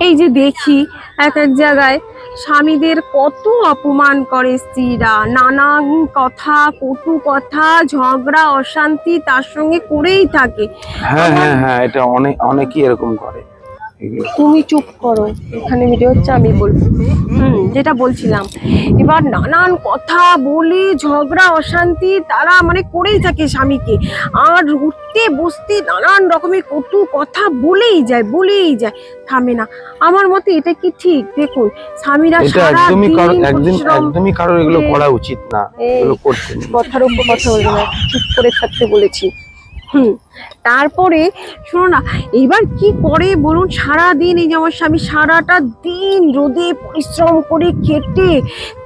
এই যে দেখি এক এক জায়গায় স্বামীদের কত অপমান করে স্ত্রীরা নানান কথা কটু কথা ঝগড়া অশান্তি তার সঙ্গে করেই থাকে হ্যাঁ হ্যাঁ হ্যাঁ এটা অনেক অনেকেই এরকম করে। তুমি চুপ করো এখানে ভিডিও হচ্ছে আমি বলব। হুম যেটা বলছিলাম। এবার নানান কথা বলে ঝগড়া অশান্তি তারা মানে করেই থাকে স্বামীকে। আর উঠতে বসতে নানান রকমের কটু কথা বলেই যায় বলেই যায়। থামে না। আমার মতে এটা কি ঠিক? দেখুন স্বামীরা সারা একদমই একদমই কারোর এগুলো করা। উচিত না এগুলো করতে। কথার উপর কথা বলব না চুপ করে থাকতে বলেছি। হুম তারপরে শোনো না এবার কি করে বলুন সারা দিন এই যে আমার স্বামী সারাটা দিন রোদে পরিশ্রম করে খেটে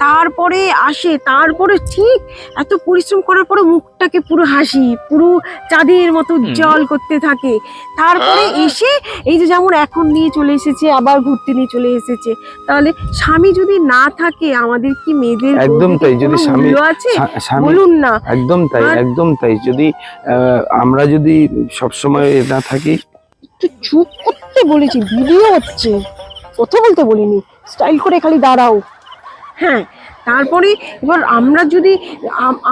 তারপরে আসে তারপরে ঠিক এত পরিশ্রম করার পরে মুখটাকে পুরো হাসি পুরো চাঁদের মতো জল করতে থাকে। তারপরে এসে এই যে যেমন এখন নিয়ে চলে এসেছে আবার ঘুরতে নিয়ে চলে এসেছে তাহলে স্বামী যদি না থাকে আমাদের কি মেয়েদের একদম তাই, যদি স্বামী- আছে? বলুন না। একদম তাই একদম তাই যদি আহ, আমরা যদি সবসময় না থাকি। একটু চুপ করতে বলেছি, ভিডিও হচ্ছে। কথা বলতে বলিনি, স্টাইল করে খালি দাঁড়াও। হ্যাঁ তারপরে এবার আমরা যদি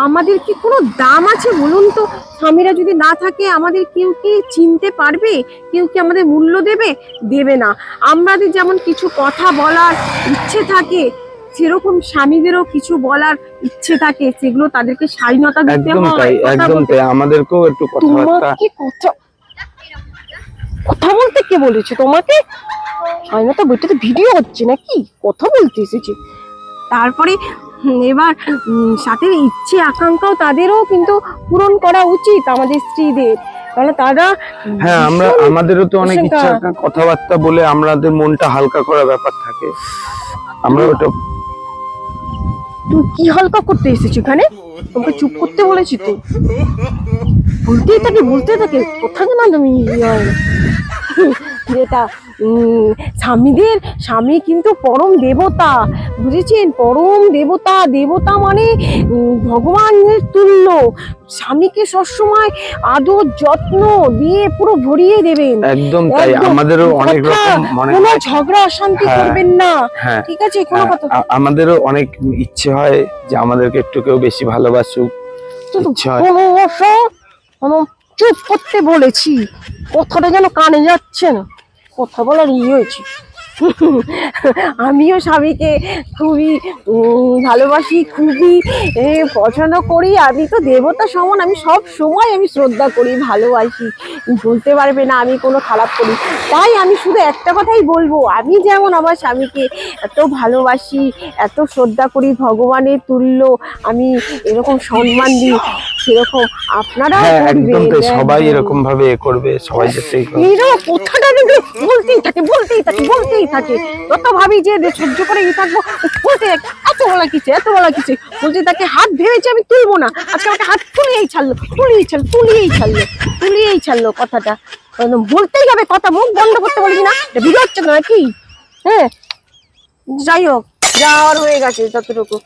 আমাদের কি কোনো দাম আছে বলুন তো? স্বামীরা যদি না থাকে, আমাদের কেউ কি চিনতে পারবে? কেউ কি আমাদের মূল্য দেবে? দেবে না। আমাদের যেমন কিছু কথা বলার ইচ্ছে থাকে সেরকম স্বামীদেরও কিছু বলার ইচ্ছে থাকে সেগুলো তাদেরকে স্বাধীনতা দিতে হয় তাই একদম তাই আমাদেরকেও একটু কথাবার্তা কথা কথা বলতে কে বলেছে তোমাকে? স্বাধীনতা বইটাতে ভিডিও হচ্ছে নাকি? কথা বলতে এসেছে। তারপরে এবার সাথে ইচ্ছে আকাঙ্ক্ষাও তাদেরও কিন্তু পূরণ করা উচিত আমাদের স্ত্রীদের। তারা হ্যাঁ আমরা আমাদেরও তো অনেক ইচ্ছা কথাবার্তা বলে আমাদের মনটা হালকা করার ব্যাপার থাকে। আমরা ওটা তুই কি হালকা করতে এসেছ এখানে? তোমাকে চুপ করতে বলেছি তো। বলতেই থাকে বলতে থাকে। কোথায় না তুমি ইয়ে, যেটা স্বামীদের স্বামী কিন্তু পরম দেবতা বুঝেছেন? পরম দেবতা দেবতা মানে ভগবানের তুল্য। স্বামীকে সবসময় আদর যত্ন দিয়ে পুরো ভরিয়ে দেবেন। একদম তাই আমাদেরও অনেক রকম মনে কোনো ঝগড়া অশান্তি হ্যাঁ, করবেন না। হ্যাঁ। ঠিক আছে? কোনো হ্যাঁ, কথা আমাদেরও অনেক ইচ্ছে হয় যে আমাদেরকে একটু কেউ বেশি ভালোবাসুক। ইচ্ছে হয়। চুপ করতে বলেছি। কথাটা যেন কানে যাচ্ছে না। কথা বলার ইয়ে হয়েছে। আমিও স্বামীকে খুবই ভালোবাসি, খুবই পছন্দ করি। আমি তো দেবতা সমান, আমি সব সময় আমি শ্রদ্ধা করি, ভালোবাসি। বলতে পারবে না, আমি কোনো খারাপ করি। তাই আমি শুধু একটা কথাই বলব, আমি যেমন আমার স্বামীকে এত ভালোবাসি, এত শ্রদ্ধা করি, ভগবানের তুল্য, আমি এরকম সম্মান দিই। সেরকম আপনারাও হ্যাঁ একদম সবাই এরকম ভাবে এ করবে সবাই কথাটা বলতেই থাকে বলতেই থাকে বলতেই থাকে। যত ভাবি যে সহ্য করে ই থাকব বলতে এত বলা কিছু এত বলা কিছু বলতে তাকে হাত ভেবেছে আমি তুলবো না আজকে আমাকে হাত তুলিয়েই ছাড়লো তুলিয়েই ছাড়লো তুলিয়েই ছাড়লো তুলিয়েই ছাড়লো কথাটা। বলতেই হবে কথা মুখ বন্ধ করতে বলবি না তো নাকি হ্যাঁ যাই হোক যাওয়ার হয়ে গেছে যতটুকু।